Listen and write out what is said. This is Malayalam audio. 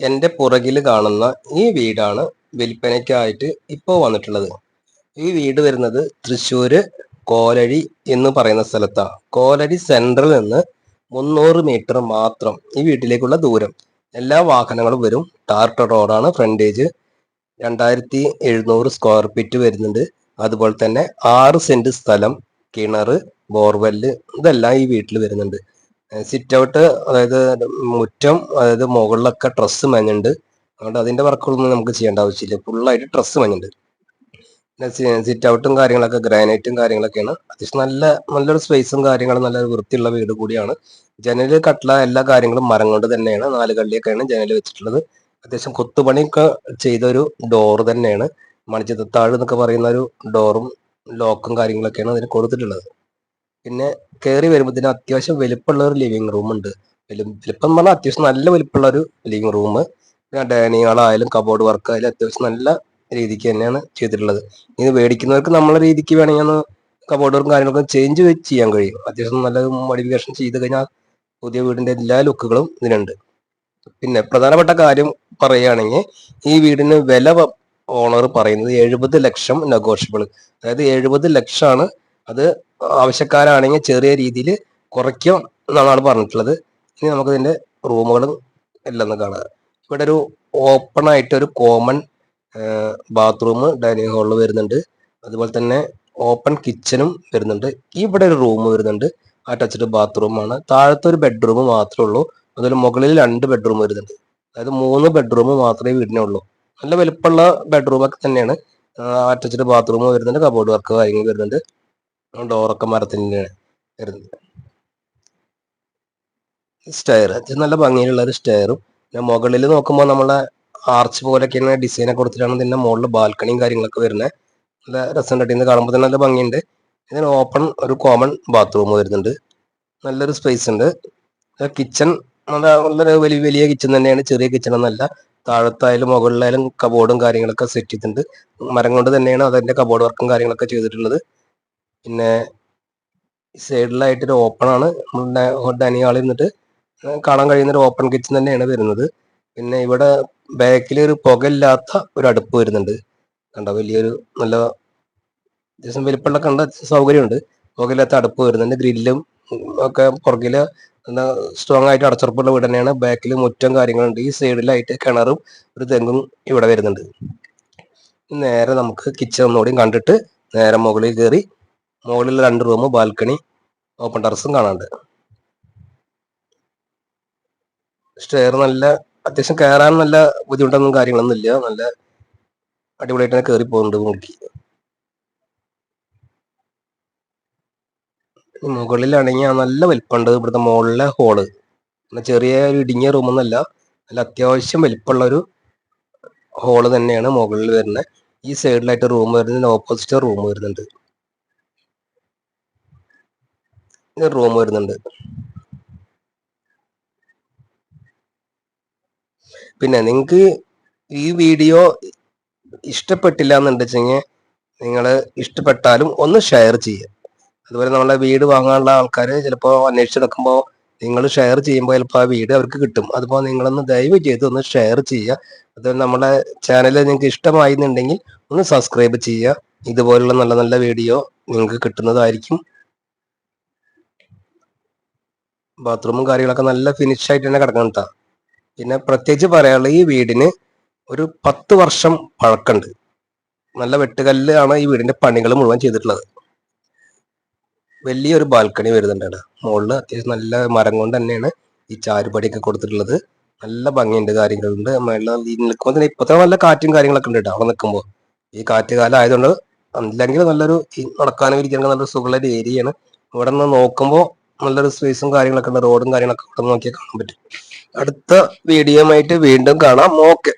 എന്റെ പുറകിൽ കാണുന്ന ഈ വീടാണ് വിൽപ്പനയ്ക്കായിട്ട് ഇപ്പോൾ വന്നിട്ടുള്ളത്. ഈ വീട് വരുന്നത് തൃശ്ശൂര് കോലഴി എന്ന് പറയുന്ന സ്ഥലത്താണ് കോലഴി സെൻട്രൽ നിന്ന് മുന്നൂറ് മീറ്റർ മാത്രം ഈ വീട്ടിലേക്കുള്ള ദൂരം. എല്ലാ വാഹനങ്ങളും വരും. ടാർട്ട റോഡാണ് ഫ്രണ്ടേജ് രണ്ടായിരത്തി എഴുന്നൂറ് സ്ക്വയർ ഫീറ്റ് വരുന്നുണ്ട്. അതുപോലെ തന്നെ ആറ് സെന്റ് സ്ഥലം കിണർ ബോർവെല്ല് ഇതെല്ലാം ഈ വീട്ടിൽ വരുന്നുണ്ട്. സിറ്റ് ഔട്ട് അതായത് മുറ്റം അതായത് മുകളിലൊക്കെ ഡ്രസ് മഞ്ഞുണ്ട്. അതുകൊണ്ട് അതിന്റെ വർക്കുകളൊന്നും നമുക്ക് ചെയ്യേണ്ട ആവശ്യമില്ല. ഫുള്ളായിട്ട് ഡ്രസ് മഞ്ഞുണ്ട്. സിറ്റ് ഔട്ടും കാര്യങ്ങളൊക്കെ ഗ്രാനൈറ്റും കാര്യങ്ങളൊക്കെയാണ്. അത്യാവശ്യം നല്ല നല്ലൊരു സ്പേസും കാര്യങ്ങളും നല്ല വൃത്തിയുള്ള വീട് കൂടിയാണ്. ജനൽ കട്ട്ല എല്ലാ കാര്യങ്ങളും മരം കൊണ്ട് തന്നെയാണ്. നാല് കള്ളിയൊക്കെയാണ് ജനൽ വെച്ചിട്ടുള്ളത്. അത്യാവശ്യം കൊത്തുപണിയൊക്കെ ചെയ്ത ഒരു ഡോർ തന്നെയാണ്. മണിച്ചിത്താഴ് എന്നൊക്കെ പറയുന്ന ഒരു ഡോറും ലോക്കും കാര്യങ്ങളൊക്കെയാണ് അതിന് കൊടുത്തിട്ടുള്ളത്. പിന്നെ കയറി വരുമ്പോൾ അത്യാവശ്യം വലുപ്പമുള്ള ഒരു ലിവിങ് റൂം ഉണ്ട്. വലുപ്പം പറഞ്ഞാൽ അത്യാവശ്യം നല്ല വലുപ്പമുള്ള ഒരു ലിവിങ് റൂം പിന്നെ ഡൈനിങ് ഹാളായാലും കബോർഡ് വർക്ക് ആയാലും അത്യാവശ്യം നല്ല രീതിക്ക് തന്നെയാണ് ചെയ്തിട്ടുള്ളത്. ഇത് മേടിക്കുന്നവർക്ക് നമ്മളെ രീതിക്ക് വേണമെങ്കിൽ ഒന്ന് കബോർഡ് കാര്യങ്ങളൊക്കെ ചേഞ്ച് ചെയ്യാൻ കഴിയും. അത്യാവശ്യം നല്ല മോഡിഫിക്കേഷൻ ചെയ്ത് കഴിഞ്ഞാൽ പുതിയ വീടിന്റെ എല്ലാ ലുക്കുകളും ഇതിനുണ്ട്. പിന്നെ പ്രധാനപ്പെട്ട കാര്യം പറയുകയാണെങ്കിൽ ഈ വീടിന് വില ഓണർ പറയുന്നത് എഴുപത് ലക്ഷം നെഗോഷ്യബിൾ അതായത് എഴുപത് ലക്ഷമാണ് അത് ആവശ്യക്കാരാണെങ്കിൽ ചെറിയ രീതിയിൽ കുറയ്ക്കും എന്നാണ് പറഞ്ഞിട്ടുള്ളത്. ഇനി നമുക്ക് ഇതിന്റെ റൂമുകളും എല്ലാം കാണാം. ഇവിടെ ഒരു ഓപ്പൺ ആയിട്ട് ഒരു കോമൺ ബാത്റൂം ഡൈനിങ് ഹാളിൽ വരുന്നുണ്ട്. അതുപോലെ തന്നെ ഓപ്പൺ കിച്ചണും വരുന്നുണ്ട്. ഇവിടെ ഒരു റൂം വരുന്നുണ്ട്. അറ്റാച്ച്ഡ് ബാത്റൂമാണ് താഴത്തെ ഒരു ബെഡ്റൂം മാത്രമേ ഉള്ളൂ. അതുപോലെ മുകളിൽ രണ്ട് ബെഡ്റൂം വരുന്നുണ്ട്. അതായത് മൂന്ന് ബെഡ്റൂം മാത്രമേ വീടിനുള്ളൂ നല്ല വലുപ്പമുള്ള ബെഡ്റൂമൊക്കെ തന്നെയാണ്. അറ്റാച്ച്ഡ് ബാത്റൂം വരുന്നുണ്ട്. കബോർഡ് വർക്ക് കാര്യങ്ങൾ വരുന്നുണ്ട്. ഡോറൊക്കെ മരത്തിന്റെ വരുന്നത് സ്റ്റയർ നല്ല ഭംഗിയിലുള്ള ഒരു സ്റ്റയറും. പിന്നെ മുകളിൽ നോക്കുമ്പോൾ നമ്മളെ ആർച്ച് പോലെയൊക്കെയാണ് ഡിസൈനൊക്കെ കൊടുത്തിട്ടാണ് ഇതിന്റെ മുകളിൽ ബാൽക്കണിയും കാര്യങ്ങളൊക്കെ വരുന്നത്. നല്ല രസം കട്ടിന്ന് കാണുമ്പോൾ തന്നെ നല്ല ഭംഗിയുണ്ട്. ഇതിന് ഓപ്പൺ ഒരു കോമൺ ബാത്റൂം വരുന്നുണ്ട്. നല്ലൊരു സ്പേസ് ഉണ്ട്. കിച്ചൺ നല്ല വലിയ വലിയ കിച്ചൺ തന്നെയാണ്. ചെറിയ കിച്ചൺ എന്നല്ല താഴത്തായാലും മുകളിലായാലും കബോർഡും കാര്യങ്ങളൊക്കെ സെറ്റ് ചെയ്തിട്ടുണ്ട്. മരം കൊണ്ട് തന്നെയാണ് അതിന്റെ കബോർഡ് വർക്കും കാര്യങ്ങളൊക്കെ ചെയ്തിട്ടുള്ളത്. പിന്നെ സൈഡിലായിട്ട് ഒരു ഓപ്പൺ ആണ് ഡൈനിങ് ഹാളിൽ നിന്നിട്ട് കാണാൻ കഴിയുന്ന ഒരു ഓപ്പൺ കിച്ചൺ തന്നെയാണ് വരുന്നത്. പിന്നെ ഇവിടെ ബാക്കിൽ ഒരു പുകയില്ലാത്ത ഒരു അടുപ്പ് വരുന്നുണ്ട്. കണ്ട? വലിയൊരു നല്ല അത്യാവശ്യം വലിപ്പമുള്ള കണ്ട സൗകര്യമുണ്ട്. പുകയില്ലാത്ത അടുപ്പ് വരുന്നുണ്ട്. ഗ്രില്ലും ഒക്കെ പുറകിൽ സ്ട്രോങ് ആയിട്ട് അടച്ചുറപ്പുള്ള വീട് തന്നെയാണ്. ബാക്കിൽ മുറ്റം കാര്യങ്ങളുണ്ട്. ഈ സൈഡിലായിട്ട് കിണറും ഒരു തെങ്ങും ഇവിടെ വരുന്നുണ്ട്. നേരെ നമുക്ക് കിച്ചൺ ഒന്നുകൂടി കണ്ടിട്ട് നേരെ മുകളിൽ കയറി മുകളിൽ രണ്ട് റൂം ബാൽക്കണി ഓപ്പൺ ടെറസും കാണാണ്ട് സ്റ്റെയർ നല്ല അത്യാവശ്യം കയറാൻ നല്ല ബുദ്ധിമുട്ടൊന്നും കാര്യങ്ങളൊന്നും ഇല്ല. നല്ല അടിപൊളിയായിട്ട് തന്നെ കയറി പോകുന്നുണ്ട് മുകളിൽ മുകളിലാണെങ്കിൽ നല്ല വലിപ്പമുണ്ട് ഇവിടുത്തെ മുകളിലെ ഹോൾ ചെറിയ ഒരു ഇടുങ്ങിയ റൂമൊന്നല്ല നല്ല അത്യാവശ്യം വലിപ്പമുള്ള ഒരു ഹോൾ തന്നെയാണ് മുകളിൽ വരുന്നത്. ഈ സൈഡിലായിട്ട് റൂം വരുന്നതിന് ഓപ്പോസിറ്റ് റൂം വരുന്നുണ്ട്. റൂം വരുന്നുണ്ട്. പിന്നെ നിങ്ങൾക്ക് ഈ വീഡിയോ ഇഷ്ടപ്പെട്ടില്ല എന്നുണ്ടെച്ചെങ്കിൽ നിങ്ങൾ ഇഷ്ടപ്പെട്ടാലും ഒന്ന് ഷെയർ ചെയ്യുക അതുപോലെ നമ്മളെ വീട് വാങ്ങാനുള്ള ആൾക്കാർ ചിലപ്പോൾ അന്വേഷിച്ച് നടക്കുമ്പോൾ നിങ്ങൾ ഷെയർ ചെയ്യുമ്പോൾ ചിലപ്പോൾ ആ വീട് അവർക്ക് കിട്ടും. അതുപോലെ നിങ്ങളൊന്ന് ദയവ് ചെയ്ത് ഒന്ന് ഷെയർ ചെയ്യുക അതുപോലെ നമ്മുടെ ചാനൽ നിങ്ങൾക്ക് ഇഷ്ടമായിരുന്നുണ്ടെങ്കിൽ ഒന്ന് സബ്സ്ക്രൈബ് ചെയ്യുക ഇതുപോലുള്ള നല്ല നല്ല വീഡിയോ നിങ്ങൾക്ക് കിട്ടുന്നതായിരിക്കും. ബാത്റൂമും കാര്യങ്ങളൊക്കെ നല്ല ഫിനിഷ് ആയിട്ട് തന്നെ കിടക്കണം കേട്ടോ പിന്നെ പ്രത്യേകിച്ച് പറയാനുള്ള ഈ വീടിന് ഒരു പത്ത് വർഷം പഴക്കമുണ്ട്. നല്ല വെട്ടുകല്ല് ആണ് ഈ വീടിന്റെ പണികൾ മുഴുവൻ ചെയ്തിട്ടുള്ളത്. വലിയൊരു ബാൽക്കണി വരുന്നുണ്ട് അവിടെ. മുകളിൽ അത്യാവശ്യം നല്ല മരം കൊണ്ട് തന്നെയാണ് ഈ ചാരുപടിയൊക്കെ കൊടുത്തിട്ടുള്ളത്. നല്ല ഭംഗിയുണ്ട് കാര്യങ്ങളുണ്ട്. നിൽക്കുമ്പോൾ തന്നെ ഇപ്പോഴത്തെ നല്ല കാറ്റും കാര്യങ്ങളൊക്കെ ഉണ്ട് കേട്ടോ അവിടെ നിൽക്കുമ്പോൾ ഈ കാറ്റ് കാലം ആയതുകൊണ്ട് അല്ലെങ്കിൽ നല്ലൊരു നടക്കാനും ഇരിക്കാനൊക്കെ നല്ലൊരു സുഖമുള്ള ഏരിയയാണ്. ഇവിടെ നിന്ന് നോക്കുമ്പോൾ നല്ലൊരു സ്പേസും കാര്യങ്ങളൊക്കെ ഉണ്ട് റോഡും കാര്യങ്ങളൊക്കെ നോക്കിയാൽ കാണാൻ പറ്റും. അടുത്ത വീഡിയോ ആയിട്ട് വീണ്ടും കാണാം. ഓക്കെ